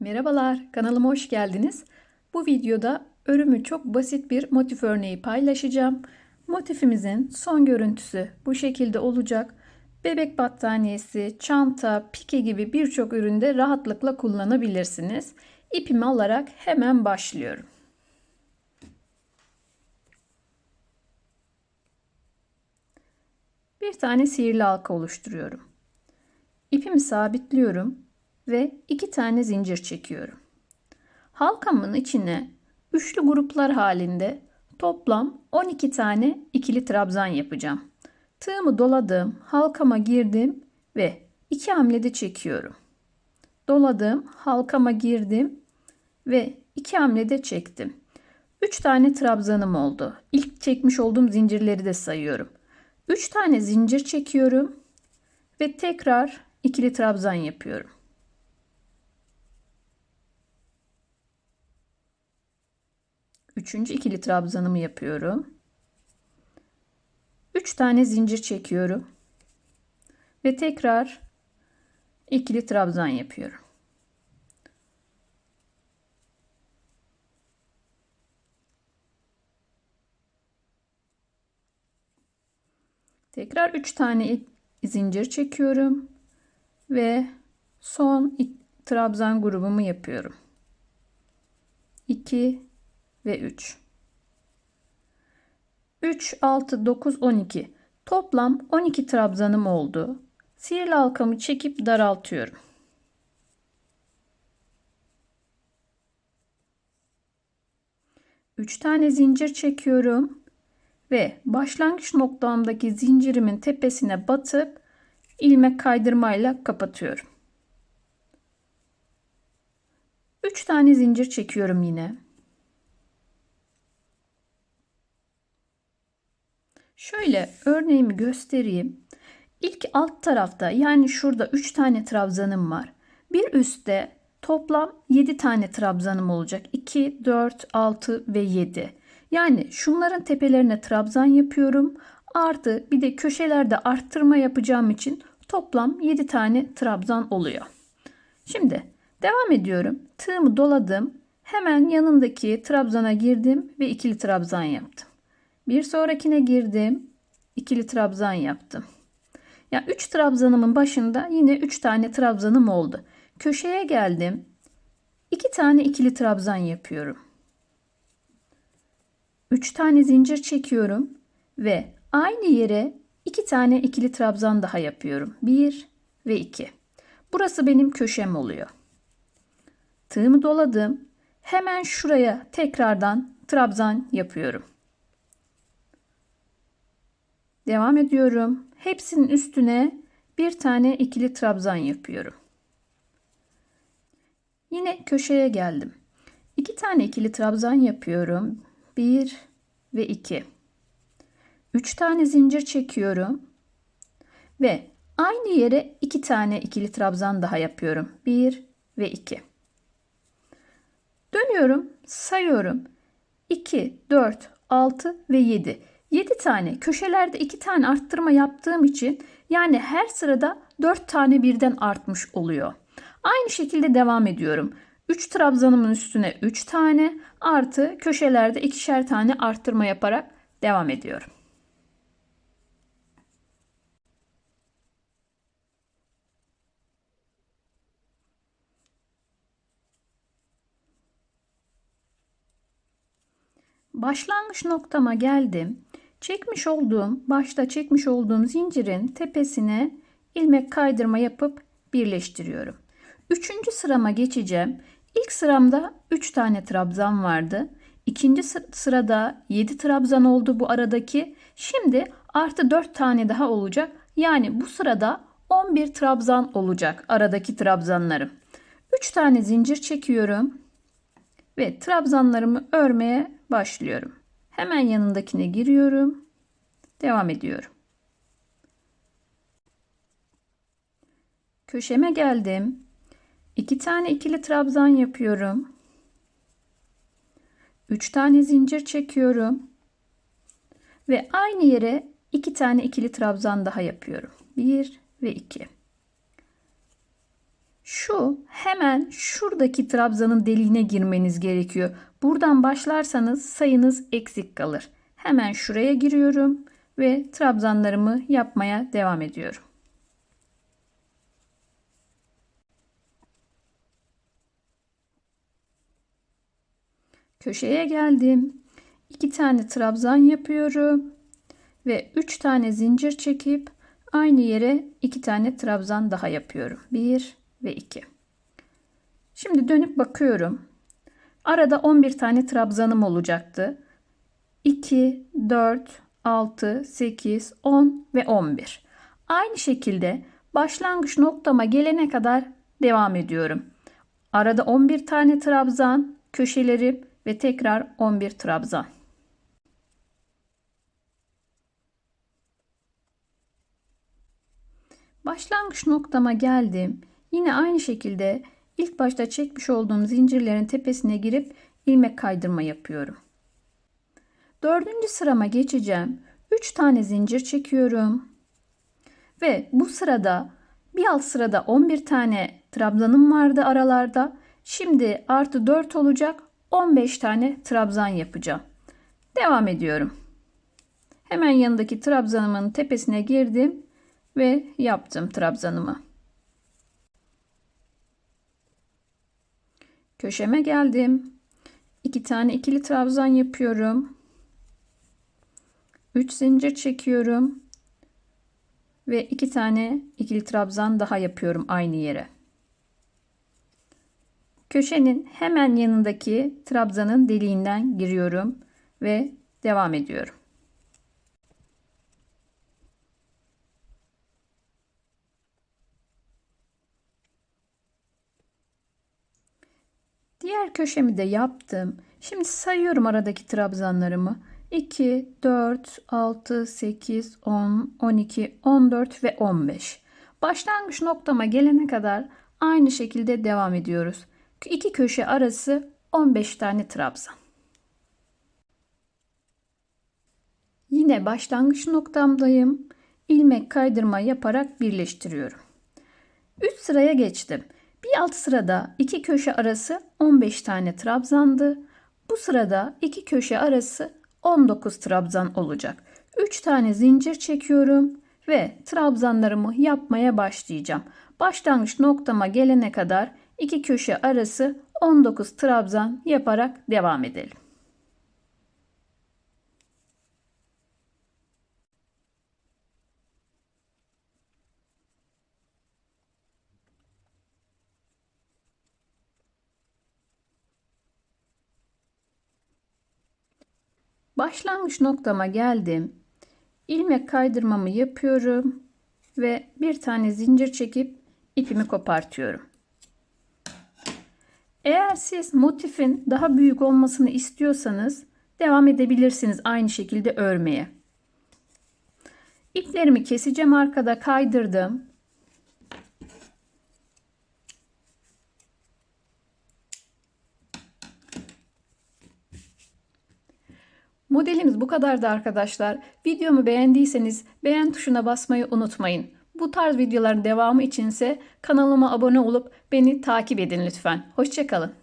Merhabalar, kanalıma hoş geldiniz. Bu videoda örümü çok basit bir motif örneği paylaşacağım. Motifimizin son görüntüsü bu şekilde olacak. Bebek battaniyesi, çanta, pike gibi birçok üründe rahatlıkla kullanabilirsiniz. İpimi alarak hemen başlıyorum. Bir tane sihirli halka oluşturuyorum. İpimi sabitliyorum ve iki tane zincir çekiyorum. Halkamın içine üçlü gruplar halinde toplam 12 tane ikili trabzan yapacağım. Tığımı doladım, halkama girdim ve iki hamlede çekiyorum. Doladım, halkama girdim ve iki hamlede çektim. 3 tane trabzanım oldu. İlk çekmiş olduğum zincirleri de sayıyorum. 3 tane zincir çekiyorum ve tekrar ikili trabzan yapıyorum. Üçüncü ikili trabzanımı yapıyorum. Üç tane zincir çekiyorum. Ve tekrar ikili trabzan yapıyorum. Tekrar 3 tane zincir çekiyorum ve son trabzan grubumu yapıyorum. 2 ve 3. 3, 6, 9, 12. Toplam 12 trabzanım oldu. Sihirli halkamı çekip daraltıyorum. Üç tane zincir çekiyorum ve başlangıç noktamdaki zincirimin tepesine batıp ilmek kaydırmayla kapatıyorum. 3 tane zincir çekiyorum yine. Şöyle örneğimi göstereyim. İlk alt tarafta yani şurada 3 tane trabzanım var. Bir üstte toplam 7 tane trabzanım olacak. 2, 4, 6 ve 7. Yani şunların tepelerine trabzan yapıyorum. Artı bir de köşelerde arttırma yapacağım için toplam 7 tane trabzan oluyor. Şimdi devam ediyorum. Tığımı doladım. Hemen yanındaki trabzana girdim ve ikili trabzan yaptım. Bir sonrakine girdim. ikili trabzan yaptım. Ya 3 trabzanımın başında yine 3 tane trabzanım oldu. Köşeye geldim. 2 tane ikili trabzan yapıyorum. 3 tane zincir çekiyorum ve aynı yere 2 tane ikili trabzan daha yapıyorum. 1 ve 2. Burası benim köşem oluyor. Tığımı doladım. Hemen şuraya tekrardan trabzan yapıyorum. Devam ediyorum. Hepsinin üstüne bir tane ikili trabzan yapıyorum. Yine köşeye geldim. İki tane ikili trabzan yapıyorum. Bir ve iki. Üç tane zincir çekiyorum. Ve aynı yere iki tane ikili trabzan daha yapıyorum. Bir ve iki. Dönüyorum, sayıyorum. 2, 4, 6 ve 7. 7 tane köşelerde 2 tane arttırma yaptığım için yani her sırada 4 tane birden artmış oluyor. Aynı şekilde devam ediyorum. 3 trabzanımın üstüne 3 tane artı köşelerde ikişer tane arttırma yaparak devam ediyorum. Başlangıç noktama geldim. Çekmiş olduğum, başta çekmiş olduğum zincirin tepesine ilmek kaydırma yapıp birleştiriyorum. Üçüncü sırama geçeceğim. İlk sıramda 3 tane trabzan vardı. İkinci sırada 7 trabzan oldu bu aradaki. Şimdi artı 4 tane daha olacak. Yani bu sırada 11 trabzan olacak aradaki trabzanlarım. 3 tane zincir çekiyorum ve trabzanlarımı örmeye başlıyorum. Hemen yanındakine giriyorum. Devam ediyorum. Köşeme geldim. İki tane ikili trabzan yapıyorum. Üç tane zincir çekiyorum. Ve aynı yere iki tane ikili trabzan daha yapıyorum. Bir ve iki. Şu hemen şuradaki trabzanın deliğine girmeniz gerekiyor. Buradan başlarsanız sayınız eksik kalır. Hemen şuraya giriyorum ve trabzanlarımı yapmaya devam ediyorum. Köşeye geldim. 2 tane trabzan yapıyorum ve 3 tane zincir çekip aynı yere 2 tane trabzan daha yapıyorum. 1 ve 2. Şimdi dönüp bakıyorum. Arada 11 tane trabzanım olacaktı. 2, 4, 6, 8, 10 ve 11. Aynı şekilde başlangıç noktama gelene kadar devam ediyorum. Arada 11 tane trabzan, köşelerim ve tekrar 11 trabzan. Başlangıç noktama geldim. Yine aynı şekilde ilk başta çekmiş olduğum zincirlerin tepesine girip ilmek kaydırma yapıyorum. Dördüncü sırama geçeceğim. 3 tane zincir çekiyorum. Ve bu sırada bir alt sırada 11 tane trabzanım vardı aralarda. Şimdi artı 4 olacak 15 tane trabzan yapacağım. Devam ediyorum. Hemen yanındaki trabzanımın tepesine girdim ve yaptım trabzanımı. Köşeme geldim. 2 tane ikili trabzan yapıyorum. 3 zincir çekiyorum. Ve 2 tane ikili trabzan daha yapıyorum aynı yere. Köşenin hemen yanındaki trabzanın deliğinden giriyorum ve devam ediyorum. Diğer köşemi de yaptım. Şimdi sayıyorum aradaki trabzanlarımı. 2, 4, 6, 8, 10, 12, 14 ve 15. Başlangıç noktama gelene kadar aynı şekilde devam ediyoruz. İki köşe arası 15 tane trabzan. Yine başlangıç noktamdayım. İlmek kaydırma yaparak birleştiriyorum. Üst sıraya geçtim. Bir alt sırada iki köşe arası 15 tane trabzandı. Bu sırada iki köşe arası 19 trabzan olacak. 3 tane zincir çekiyorum ve trabzanlarımı yapmaya başlayacağım. Başlangıç noktama gelene kadar iki köşe arası 19 trabzan yaparak devam edelim. Başlangıç noktama geldim. İlmek kaydırmamı yapıyorum ve bir tane zincir çekip ipimi kopartıyorum. Eğer siz motifin daha büyük olmasını istiyorsanız devam edebilirsiniz aynı şekilde örmeye. İplerimi keseceğim arkada kaydırdım. Modelimiz bu kadardı arkadaşlar. Videomu beğendiyseniz beğen tuşuna basmayı unutmayın. Bu tarz videoların devamı içinse kanalıma abone olup beni takip edin lütfen. Hoşçakalın.